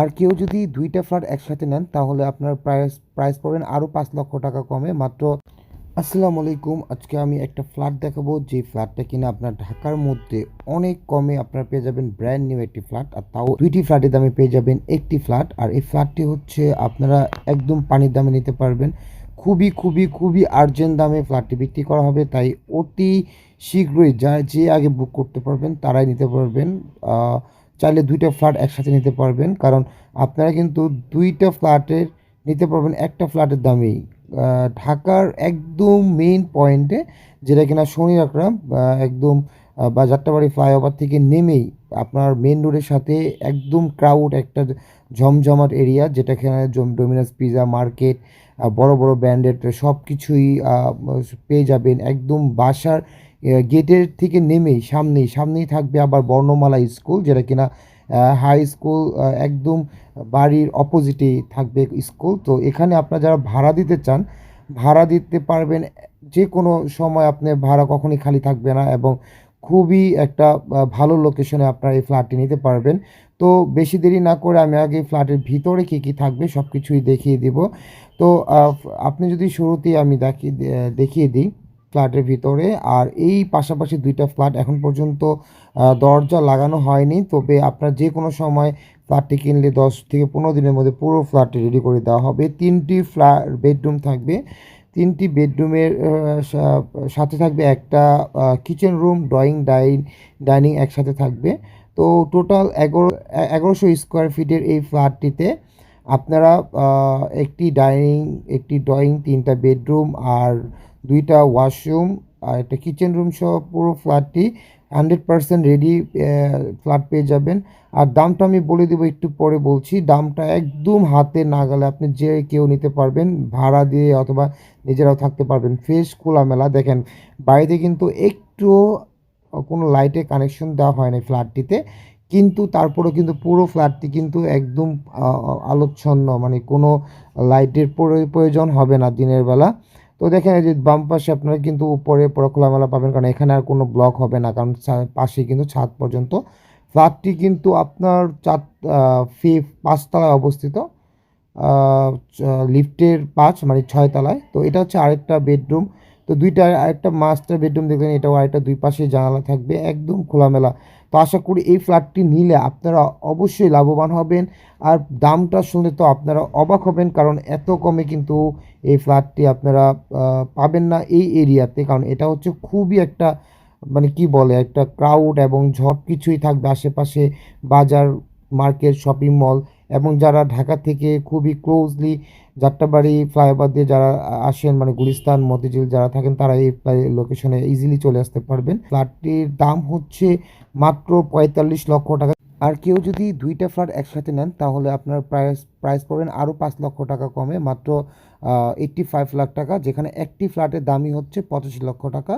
আর কেউ যদি দুইটা ফ্ল্যাট একসাথে নেন, তাহলে আপনার প্রাইস প্রাইস পাবেন আরও পাঁচ লক্ষ টাকা কমে। মাত্র আসসালামু আলাইকুম, আজকে আমি একটা ফ্ল্যাট দেখাবো। যে ফ্ল্যাটটা কিনা আপনার ঢাকার মধ্যে অনেক কমে আপনারা পেয়ে যাবেন ব্র্যান্ড নিউ একটি ফ্ল্যাট আর তাও দুইটি ফ্ল্যাটের দামে পেয়ে যাবেন একটি ফ্ল্যাট আর এই ফ্ল্যাটটি হচ্ছে আপনারা একদম পানির দামে নিতে পারবেন। খুবই খুবই খুবই আর্জেন্ট দামে ফ্ল্যাটটি বিক্রি করা হবে, তাই অতি শীঘ্রই যা, যে আগে বুক করতে পারবেন, তারাই নিতে পারবেন। চাইলে দুইটা ফ্ল্যাট একসাথে নিতে পারবেন। কারণ আপনারা কিন্তু দুইটা ফ্ল্যাটের নিতে পারবেন, একটা ফ্ল্যাটের দামেই। ঢাকার একদম মেইন পয়েন্টে যেটা কিনা শনি আকরাম একদম বা যাত্রাবাড়ি ফ্লাইওভার থেকে নেমেই আপনার মেন রোডের সাথে একদম ক্রাউড একটা জমজমাট এরিয়া যেটা এখানে ডোমিনাস পিজা মার্কেট বড় বড় ব্র্যান্ডেড সব কিছুই পেয়ে যাবেন। একদম বাসার গেটের থেকে নেমেই, সামনেই সামনেই থাকবে আবার বর্ণমালা স্কুল, যেটা কিনা হাই স্কুল একদম বাড়ির অপোজিটেই থাকবে স্কুল। তো এখানে আপনারা যারা ভাড়া দিতে চান, ভাড়া দিতে পারবেন যে কোনো সময় আপনি ভাড়া কখনই খালি থাকবে না এবং খুবই একটা ভালো লোকেশনে আপনারা এই ফ্ল্যাটটি নিতে পারবেন। তো বেশি দেরি না করে আমি আগে ফ্ল্যাটের ভিতরে কী কী থাকবে সব কিছুই দেখিয়ে দিব। তো আপনি যদি শুরুতেই আমি দেখিয়ে দেখিয়ে দিই। ফ্ল্যাটের ভিতরে। আর এই পাশাপাশি দুইটা ফ্ল্যাট এখন পর্যন্ত দরজা লাগানো হয়নি। তবে আপনার যে কোনো সময় ফ্ল্যাটটি কিনলে দশ থেকে পনেরো দিনের মধ্যে পুরো ফ্ল্যাটটি রেডি করে দেওয়া হবে। তিনটি ফ্ল্যাট, বেডরুম থাকবে। তিনটি বেডরুমের সাথে থাকবে একটা kitchen room, drawing dine, dining একসাথে থাকবে। তো টোটাল এগারো, এগারোশো স্কোয়ার ফিটের এই ফ্ল্যাটটিতে আপনারা একটি ডাইনিং, একটি ড্রয়িং, তিনটা বেডরুম আর দুইটা ওয়াশরুম আর একটা কিচেন রুম সহ পুরো ফ্ল্যাটটি হান্ড্রেড পার্সেন্ট রেডি ফ্ল্যাট পেয়ে যাবেন। আর দামটা আমি বলে দেবো একটু পরে বলছি। দামটা একদম হাতে না নাগালে আপনি যে কেউ নিতে পারবেন, ভাড়া দিয়ে অথবা নিজেরাও থাকতে পারবেন। ফ্রেশ, খোলামেলা। দেখেন, বাড়িতে কিন্তু একটুও কোনো লাইটে কানেকশন দেওয়া হয় না ফ্ল্যাটটিতে কিন্তু তারপরেও কিন্তু পুরো ফ্ল্যাটটি কিন্তু একদম আলোচ্ছন্ন। মানে কোনো লাইটের প্রয়- প্রয়োজন হবে না দিনের বেলা। তো দেখেন যে বাম পাশে আপনারা কিন্তু উপরে পুরো খোলামেলা পাবেন, কারণ এখানে আর কোনো ব্লক হবে না, কারণ পাশে কিন্তু ছাদ পর্যন্ত। ফ্ল্যাটটি কিন্তু আপনার চার ফি, পাঁচতলায় অবস্থিত লিফটের পাঁচ মানে ছয় তলায় তো এটা হচ্ছে আরেকটা বেডরুম। তো দুইটা আরেকটা মাস্টার বেডরুম দেখলেন এটাও আরেকটা দুই পাশে জানালা থাকবে, একদম খোলামেলা। তো আশা করি এই ফ্ল্যাটটি নিলে আপনারা অবশ্যই লাভবান হবেন, আর দামটা শুনে তো আপনারা অবাক হবেন, কারণ এত কমে কিন্তু এই ফ্ল্যাটটি আপনারা পাবেন না এই এরিয়াতে কারণ এটা হচ্ছে খুবই একটা মানে কি বলে, একটা ক্রাউড এবং সব কিছুই থাকবে আশেপাশে বাজার মার্কেট শপিং মল এবং যারা ঢাকা থেকে খুবই ক্লোজলি যাত্রাবাড়ি, ফ্লাইওভার দিয়ে যারা আসেন মানে গুলিস্তান, মতিঝিল যারা থাকেন, তারা এই লোকেশনে ইজিলি চলে আসতে পারবেন। ফ্ল্যাটটির দাম হচ্ছে মাত্র পঁয়তাল্লিশ লক্ষ টাকা আর কেউ যদি দুইটা ফ্ল্যাট একসাথে নেন, তাহলে আপনার প্রাইস প্রাইস পড়বেন আরও পাঁচ লক্ষ টাকা কমে, মাত্র এইট্টি ফাইভ লাখ টাকা, যেখানে একটি ফ্ল্যাটের দামই হচ্ছে পঁচাশি লক্ষ টাকা।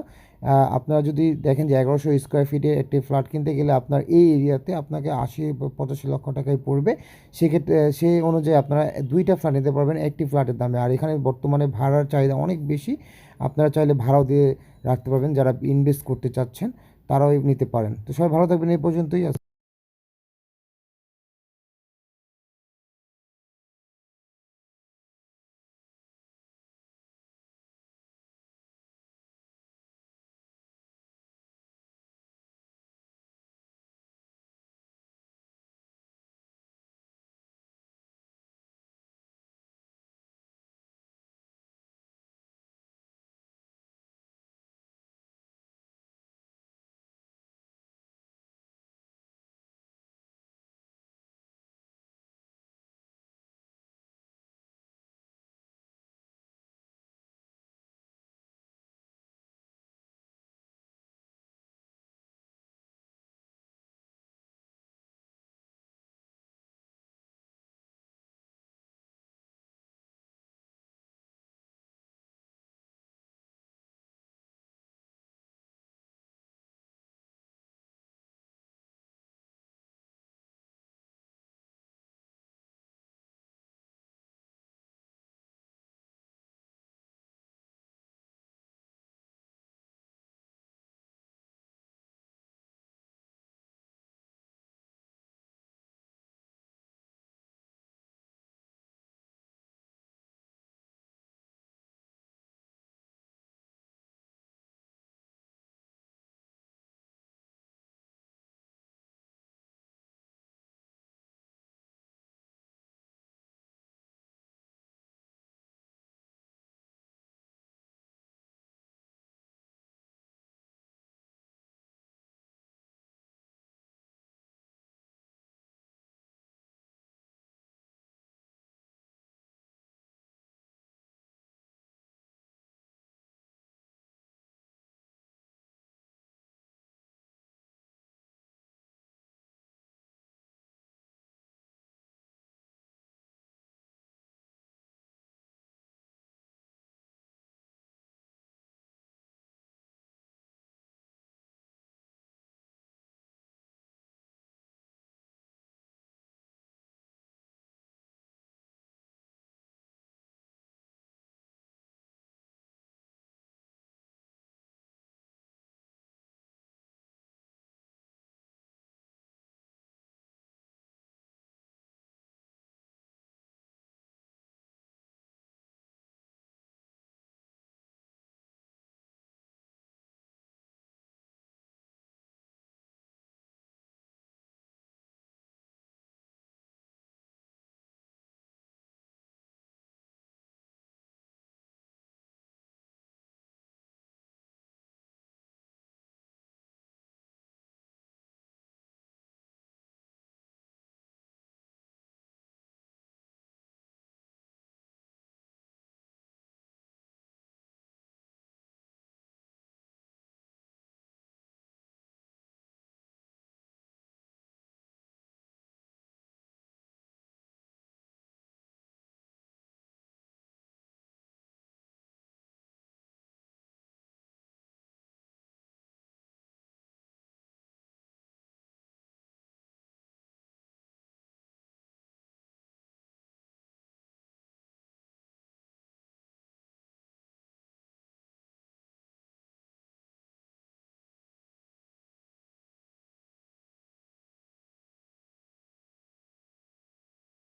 আপনারা যদি দেখেন যে এগারোশো স্কোয়ার ফিটে একটি ফ্ল্যাট কিনতে গেলে আপনার এই এরিয়াতে আপনাকে আশি, পঁচাশি লক্ষ টাকায় পড়বে। সেক্ষেত্রে সেই অনুযায়ী আপনারা দুইটা ফ্ল্যাট নিতে পারবেন একটি ফ্ল্যাটের দামে। আর এখানে বর্তমানে ভাড়ার চাহিদা অনেক বেশি। আপনারা চাইলে ভাড়াও দিয়ে রাখতে পারবেন, যারা ইনভেস্ট করতে চাচ্ছেন, তারাও নিতে পারেন। তো সবাই ভালো থাকবেন এই পর্যন্তই।